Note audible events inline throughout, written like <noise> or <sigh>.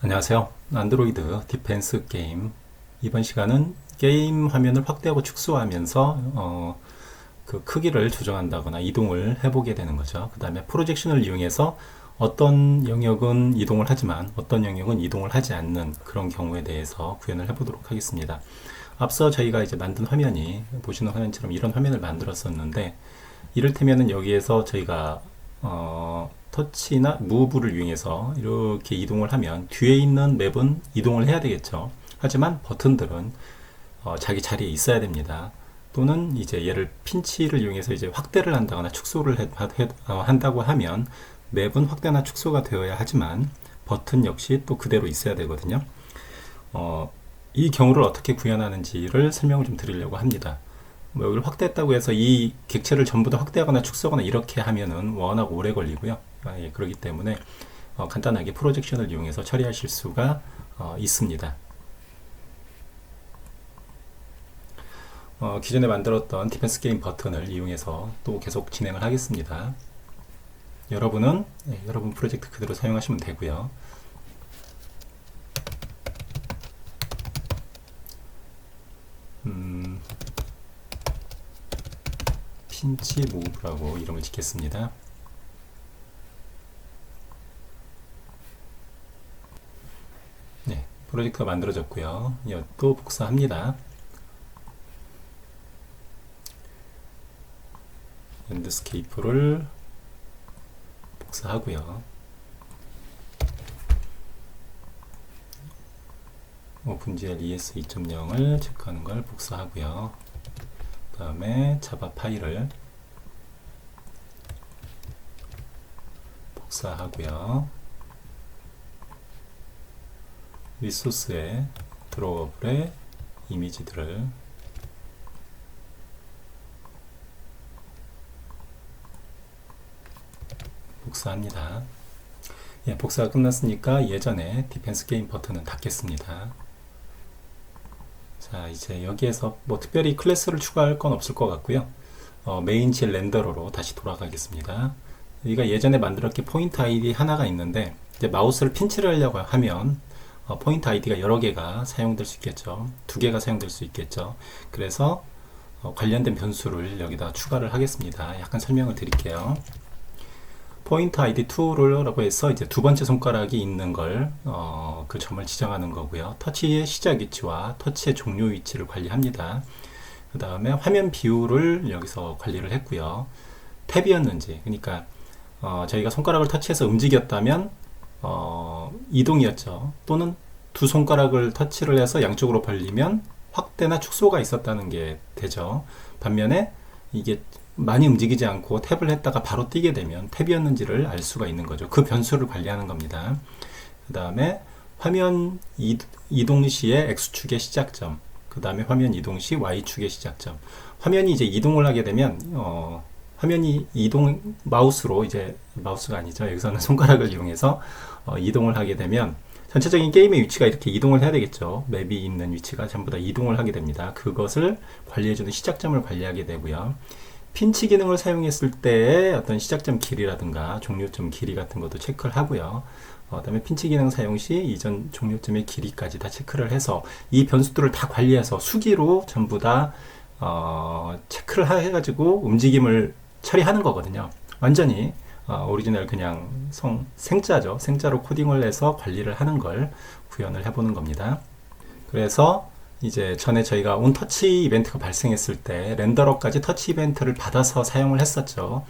안녕하세요. 안드로이드 디펜스 게임. 이번 시간은 게임 화면을 확대하고 축소하면서 어, 그 크기를 조정한다거나 이동을 해보게 되는 거죠. 그 다음에 프로젝션을 이용해서 어떤 영역은 이동을 하지만 어떤 영역은 이동을 하지 않는 그런 경우에 대해서 구현을 해보도록 하겠습니다. 앞서 저희가 이제 만든 화면이 보시는 화면처럼 이런 화면을 만들었었는데 이를테면은 여기에서 저희가 어, 터치나 무브를 이용해서 이렇게 이동을 하면 뒤에 있는 맵은 이동을 해야 되겠죠. 하지만 버튼들은 어, 자기 자리에 있어야 됩니다. 또는 이제 얘를 핀치를 이용해서 이제 확대를 한다거나 축소를 해- 해- 어, 한다고 하면 맵은 확대나 축소가 되어야 하지만 버튼 역시 또 그대로 있어야 되거든요. 어, 이 경우를 어떻게 구현하는지를 설명을 좀 드리려고 합니다. 뭐 여기를 확대했다고 해서 이 객체를 전부 다 확대하거나 축소하거나 이렇게 하면은 워낙 오래 걸리고요. 아, 예, 그렇기 때문에 어, 간단하게 프로젝션을 이용해서 처리하실 수가 어, 있습니다. 어, 기존에 만들었던 디펜스 게임 버튼을 이용해서 또 계속 진행을 하겠습니다. 여러분은 예, 여러분 프로젝트 그대로 사용하시면 되고요. 음, 핀치 모브라고 이름을 짓겠습니다. 네, 프로젝트가 만들어졌고요. 예, 또 복사합니다. 랜드스케이프를 복사하고요. 오픈GL ES 2.0을 체크하는 걸 복사하고요. 그 다음에 자바 파일을 복사하고요. 리소스에 드로워블의 이미지들을 복사합니다. 예, 복사가 끝났으니까 예전에 디펜스 게임 버튼은 닫겠습니다. 자, 이제 여기에서 뭐 특별히 클래스를 추가할 건 없을 것 같고요. 어, 메인질 렌더러로 다시 돌아가겠습니다. 여기가 예전에 만들었기 포인트 아이디 하나가 있는데 이제 마우스를 핀치를 하려고 하면 어, 포인트 아이디가 여러 개가 사용될 수 있겠죠. 두 개가 사용될 수 있겠죠. 그래서 어, 관련된 변수를 여기다 추가를 하겠습니다. 약간 설명을 드릴게요. 포인트 아이디 2라고 해서 이제 두 번째 손가락이 있는 걸, 어, 그 점을 지정하는 거고요. 터치의 시작 위치와 터치의 종료 위치를 관리합니다. 그 다음에 화면 비율을 여기서 관리를 했고요. 탭이었는지, 그러니까, 어, 저희가 손가락을 터치해서 움직였다면, 어, 이동이었죠. 또는 두 손가락을 터치를 해서 양쪽으로 벌리면 확대나 축소가 있었다는 게 되죠. 반면에 이게 많이 움직이지 않고 탭을 했다가 바로 뛰게 되면 탭이었는지를 알 수가 있는 거죠. 그 변수를 관리하는 겁니다. 그 다음에 화면 이- 이동 시의 X축의 시작점, 그 다음에 화면 이동 시 Y축의 시작점. 화면이 이제 이동을 하게 되면, 어, 화면이 이동, 마우스로 이제, 마우스가 아니죠. 여기서는 <laughs> 손가락을 이용해서 어, 이동을 하게 되면, 전체적인 게임의 위치가 이렇게 이동을 해야 되겠죠. 맵이 있는 위치가 전부 다 이동을 하게 됩니다. 그것을 관리해주는 시작점을 관리하게 되고요. 핀치 기능을 사용했을 때의 어떤 시작점 길이라든가 종료점 길이 같은 것도 체크를 하고요. 어, 그다음에 핀치 기능 사용 시 이전 종료점의 길이까지 다 체크를 해서 이 변수들을 다 관리해서 수기로 전부 다 어, 체크를 하- 해가지고 움직임을 처리하는 거거든요. 완전히 어, 오리지널 그냥 성 생자죠. 생자로 코딩을 해서 관리를 하는 걸 구현을 해보는 겁니다. 그래서 이제 전에 저희가 온 터치 이벤트가 발생했을 때 렌더러까지 터치 이벤트를 받아서 사용을 했었죠.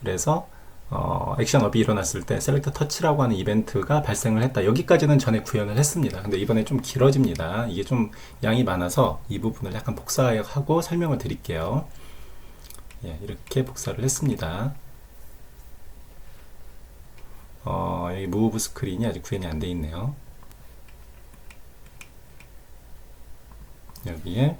그래서 어, 액션 업이 일어났을 때 셀렉터 터치라고 하는 이벤트가 발생을 했다. 여기까지는 전에 구현을 했습니다. 근데 이번에 좀 길어집니다. 이게 좀 양이 많아서 이 부분을 약간 복사하고 설명을 드릴게요. 예, 이렇게 복사를 했습니다. 어, 여기 무브 스크린이 아직 구현이 안 돼 있네요. 여기에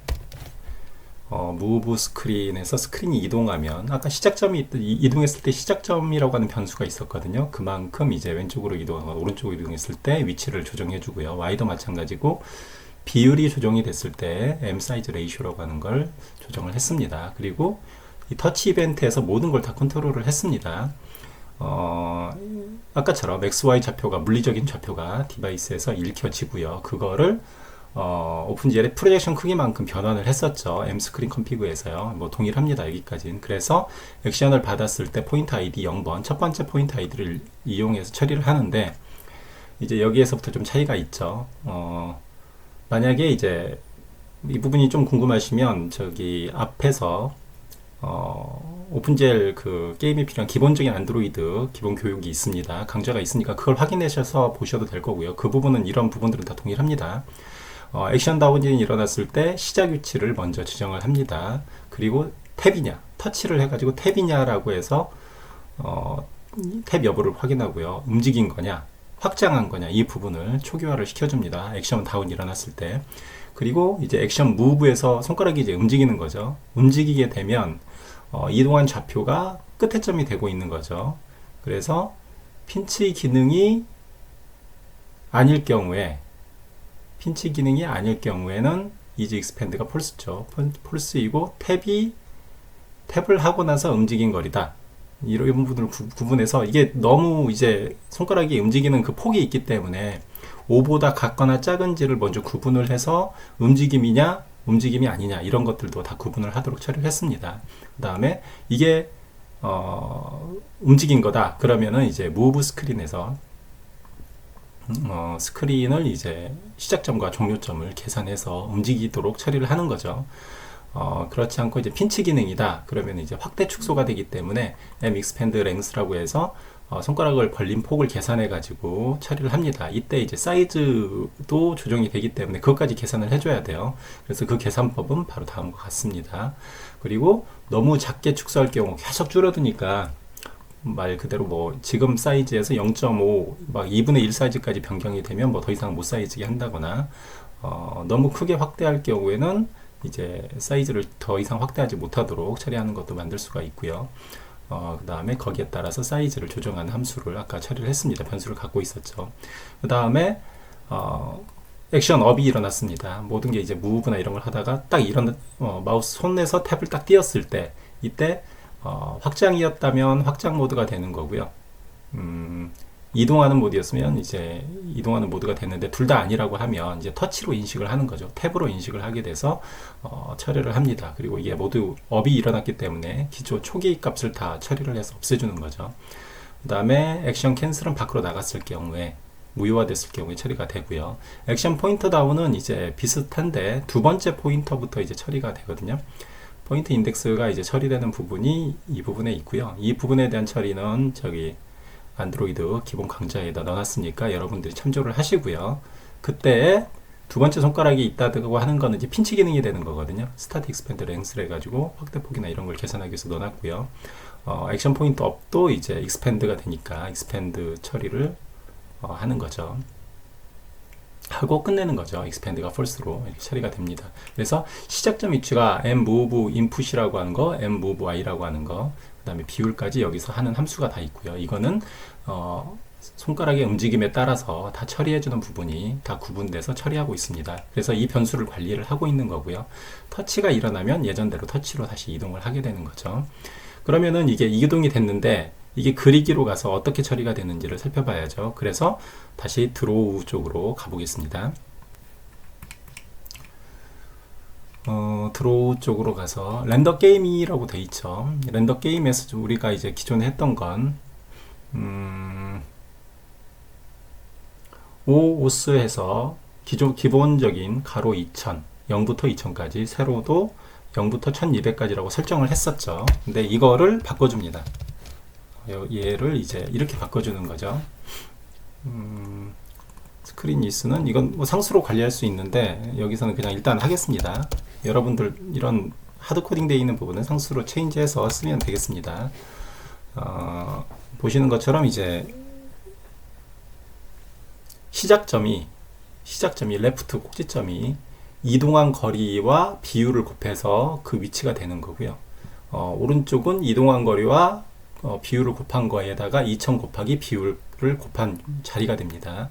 어, 무브 스크린에서 스크린이 이동하면 아까 시작점이 이동했을 때 시작점이라고 하는 변수가 있었거든요. 그만큼 이제 왼쪽으로 이동하거나 오른쪽으로 이동했을 때 위치를 조정해 주고요. Y도 마찬가지고 비율이 조정이 됐을 때 M 사이즈 레이쇼라고 하는 걸 조정을 했습니다. 그리고 이 터치 이벤트에서 모든 걸 다 컨트롤을 했습니다. 어, 아까처럼 XY 좌표가 물리적인 좌표가 디바이스에서 읽혀지고요. 그거를 어, 오픈GL의 프로젝션 크기만큼 변환을 했었죠. M스크린 컴피그에서요. 뭐 동일합니다. 여기까지는. 그래서 액션을 받았을 때 포인트 아이디 0번, 첫 번째 포인트 아이디를 이용해서 처리를 하는데, 이제 여기에서부터 좀 차이가 있죠. 어, 만약에 이제 이 부분이 좀 궁금하시면 저기 앞에서 어, 오픈젤 그 게임에 필요한 기본적인 안드로이드 기본 교육이 있습니다. 강좌가 있으니까 그걸 확인하셔서 보셔도 될 거고요. 그 부분은 이런 부분들은 다 동일합니다. 어, 액션 다운이 일어났을 때 시작 위치를 먼저 지정을 합니다. 그리고 탭이냐, 터치를 해가지고 탭이냐라고 해서 어, 탭 여부를 확인하고요. 움직인 거냐, 확장한 거냐 이 부분을 초기화를 시켜줍니다. 액션 다운 일어났을 때. 그리고 이제 액션 무브에서 손가락이 이제 움직이는 거죠. 움직이게 되면 어, 이동한 좌표가 끝에 점이 되고 있는 거죠. 그래서 핀치 기능이 아닐 경우에 핀치 기능이 아닐 경우에는 이지 익스펜드가 폴스죠. 폴스이고 탭이 탭을 하고 나서 움직인 거리다. 이런 부분을 구, 분해서 이게 너무 이제 손가락이 움직이는 그 폭이 있기 때문에 5보다 같거나 작은지를 먼저 구분을 해서 움직임이냐 움직임이 아니냐 이런 것들도 다 구분을 하도록 처리를 했습니다. 그 다음에 이게 어, 움직인 거다 그러면은 이제 무브 스크린에서 어, 스크린을 이제 시작점과 종료점을 계산해서 움직이도록 처리를 하는 거죠. 어, 그렇지 않고 이제 핀치 기능이다. 그러면 이제 확대 축소가 되기 때문에 M expand length라고 해서 어, 손가락을 벌린 폭을 계산해 가지고 처리를 합니다. 이때 이제 사이즈도 조정이 되기 때문에 그것까지 계산을 해줘야 돼요. 그래서 그 계산법은 바로 다음과 같습니다. 그리고 너무 작게 축소할 경우 계속 줄어드니까 말 그대로 뭐 지금 사이즈에서 0.5, 막 2분의 1 사이즈까지 변경이 되면 뭐 더 이상 못 사이즈게 한다거나 어, 너무 크게 확대할 경우에는 이제 사이즈를 더 이상 확대하지 못하도록 처리하는 것도 만들 수가 있고요. 어, 그 다음에 거기에 따라서 사이즈를 조정하는 함수를 아까 처리를 했습니다. 변수를 갖고 있었죠. 그 다음에 어, 액션 업이 일어났습니다. 모든 게 이제 무브나 이런 걸 하다가 딱 이런 어, 마우스 손에서 탭을 딱 띄었을 때 이때 어, 확장이었다면 확장 모드가 되는 거고요. 음, 이동하는 모드였으면 이제 이동하는 모드가 됐는데 둘 다 아니라고 하면 이제 터치로 인식을 하는 거죠. 탭으로 인식을 하게 돼서 어, 처리를 합니다. 그리고 이게 모두 업이 일어났기 때문에 기초 초기 값을 다 처리를 해서 없애주는 거죠. 그 다음에 액션 캔슬은 밖으로 나갔을 경우에 무효화됐을 경우에 처리가 되고요. 액션 포인터 다운은 이제 비슷한데 두 번째 포인터부터 이제 처리가 되거든요. 포인트 인덱스가 이제 처리되는 부분이 이 부분에 있고요. 이 부분에 대한 처리는 저기 안드로이드 기본 강좌에다 넣어놨으니까 여러분들이 참조를 하시고요. 그때 두 번째 손가락이 있다고 하는 거는 이제 핀치 기능이 되는 거거든요. 스타트 익스펜드 랭스를 해가지고 확대 폭이나 이런 걸 계산하기 위해서 넣어놨고요. 어, 액션 포인트 업도 이제 익스펜드가 되니까 익스펜드 처리를 어, 하는 거죠. 하고 끝내는 거죠. 익스펜드가 이렇게 처리가 됩니다. 그래서 시작점 위치가 move input이라고 하는 거, move y라고 하는 거, 그 다음에 비율까지 여기서 하는 함수가 다 있고요. 이거는 어, 손가락의 움직임에 따라서 다 처리해주는 부분이 다 구분돼서 처리하고 있습니다. 그래서 이 변수를 관리를 하고 있는 거고요. 터치가 일어나면 예전대로 터치로 다시 이동을 하게 되는 거죠. 그러면은 이게 이동이 됐는데 이게 그리기로 가서 어떻게 처리가 되는지를 살펴봐야죠. 그래서 다시 드로우 쪽으로 가보겠습니다. 어, 드로우 쪽으로 가서 렌더 게임이라고 돼 있죠. 렌더 게임에서 우리가 이제 기존에 했던 건 음, 오오스에서 기존 기본적인 가로 2000, 0부터 2000까지 세로도 0부터 1200까지라고 설정을 했었죠. 근데 이거를 바꿔줍니다. 얘를 이제 이렇게 바꿔주는 거죠. 음, 스크린 이스는 이건 뭐 상수로 관리할 수 있는데 여기서는 그냥 일단 하겠습니다. 여러분들 이런 하드 코딩 되어 있는 부분은 상수로 체인지해서 쓰면 되겠습니다. 어, 보시는 것처럼 이제 시작점이 시작점이 레프트 꼭지점이 이동한 거리와 비율을 곱해서 그 위치가 되는 거고요. 어, 오른쪽은 이동한 거리와 어, 비율을 곱한 거에다가 2000 곱하기 비율을 곱한 자리가 됩니다.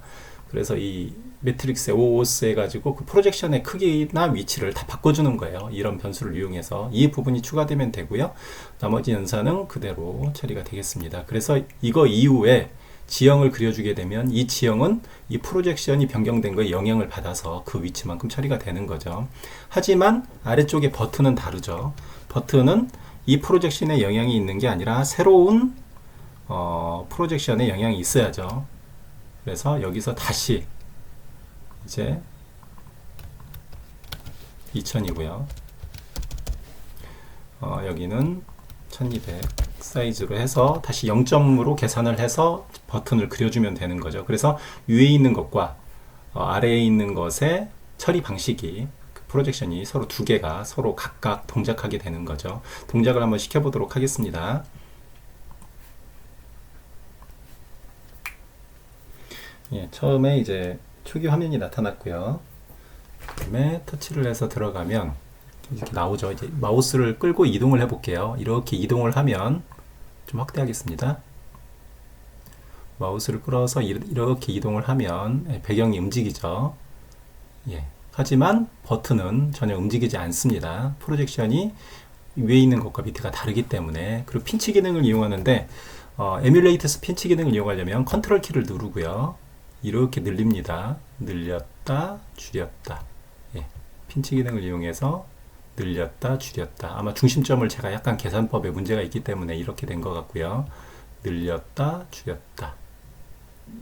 그래서 이 매트릭스에 OOS 해가지고 그 프로젝션의 크기나 위치를 다 바꿔주는 거예요. 이런 변수를 이용해서 이 부분이 추가되면 되고요. 나머지 연산은 그대로 처리가 되겠습니다. 그래서 이거 이후에 지형을 그려주게 되면 이 지형은 이 프로젝션이 변경된 거에 영향을 받아서 그 위치만큼 처리가 되는 거죠. 하지만 아래쪽에 버튼은 다르죠. 버튼은 이 프로젝션에 영향이 있는 게 아니라 새로운 어, 프로젝션에 영향이 있어야죠. 그래서 여기서 다시 이제 2000이고요. 어, 여기는 1200 사이즈로 해서 다시 0점으로 계산을 해서 버튼을 그려주면 되는 거죠. 그래서 위에 있는 것과 어, 아래에 있는 것의 처리 방식이 그 프로젝션이 서로 두 개가 서로 각각 동작하게 되는 거죠. 동작을 한번 시켜보도록 하겠습니다. 예, 처음에 이제 초기 화면이 나타났고요. 그다음에 터치를 해서 들어가면 이렇게 나오죠. 이제 마우스를 끌고 이동을 해볼게요. 이렇게 이동을 하면 좀 확대하겠습니다. 마우스를 끌어서 이- 이렇게 이동을 하면 예, 배경이 움직이죠. 예. 하지만 버튼은 전혀 움직이지 않습니다. 프로젝션이 위에 있는 것과 밑에가 다르기 때문에 그리고 핀치 기능을 이용하는데 어, 에뮬레이터스 핀치 기능을 이용하려면 컨트롤 키를 누르고요. 이렇게 늘립니다. 늘렸다, 줄였다. 예. 핀치 기능을 이용해서 늘렸다, 줄였다. 아마 중심점을 제가 약간 계산법에 문제가 있기 때문에 이렇게 된 것 같고요. 늘렸다, 줄였다.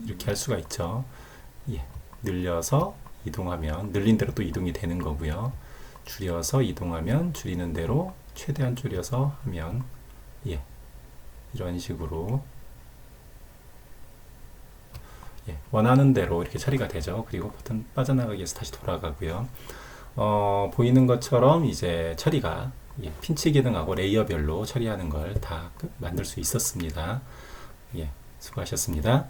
이렇게 할 수가 있죠. 예. 늘려서 이동하면 늘린 대로 또 이동이 되는 거고요. 줄여서 이동하면 줄이는 대로 최대한 줄여서 하면 예. 이런 식으로 예, 원하는 대로 이렇게 처리가 되죠. 그리고 버튼 빠져나가기 위해서 다시 돌아가고요. 어, 보이는 것처럼 이제 처리가 예, 핀치 기능하고 레이어별로 처리하는 걸 다 만들 수 있었습니다. 예, 수고하셨습니다.